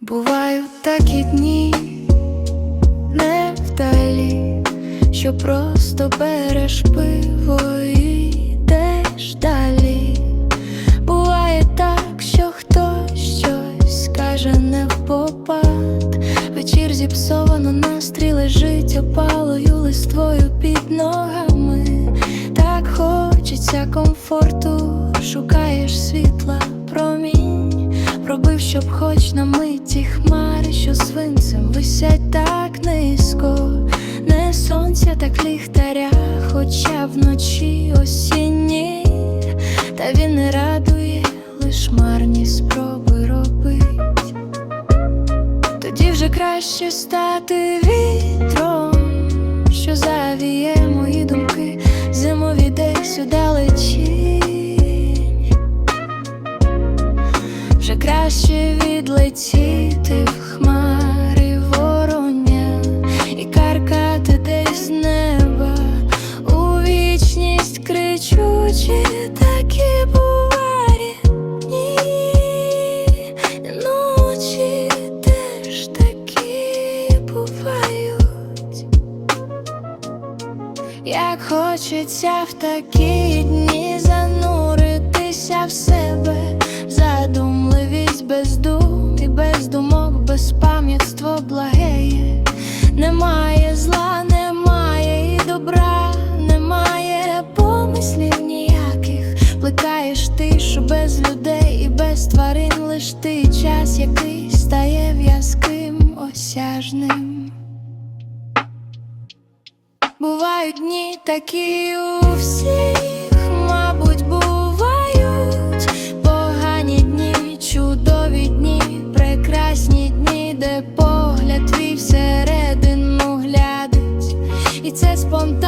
Бувають такі дні невдалі, що просто береш пиво і настрій лежить опалою листвою під ногами. Так хочеться комфорту, шукаєш світла, промінь, пробив, щоб хоч на миті хмари, що свинцем висять так низько, не сонця, так ліхтаря, хоча вночі осінні, та він не радує, лиш марні спроби Краще стати вітром, що завіє мої думки, зимові десь удалечінь. Вже краще відлетіти в хмари вороння і каркати десь з неба у вічність кричучи, такі Як хочеться в такі дні зануритися в себе, задумливість без дум і без думок, без пам'ятство благеє. Немає зла, немає і добра, немає помислів ніяких. Плекаєш тишу без людей і без тварин, лиш ти час, який стає в'язким осяжним. Бувають дні такі у всіх, мабуть, бувають. Погані дні, чудові дні, прекрасні дні, де погляд твій всередину глядить, і це спонтанно,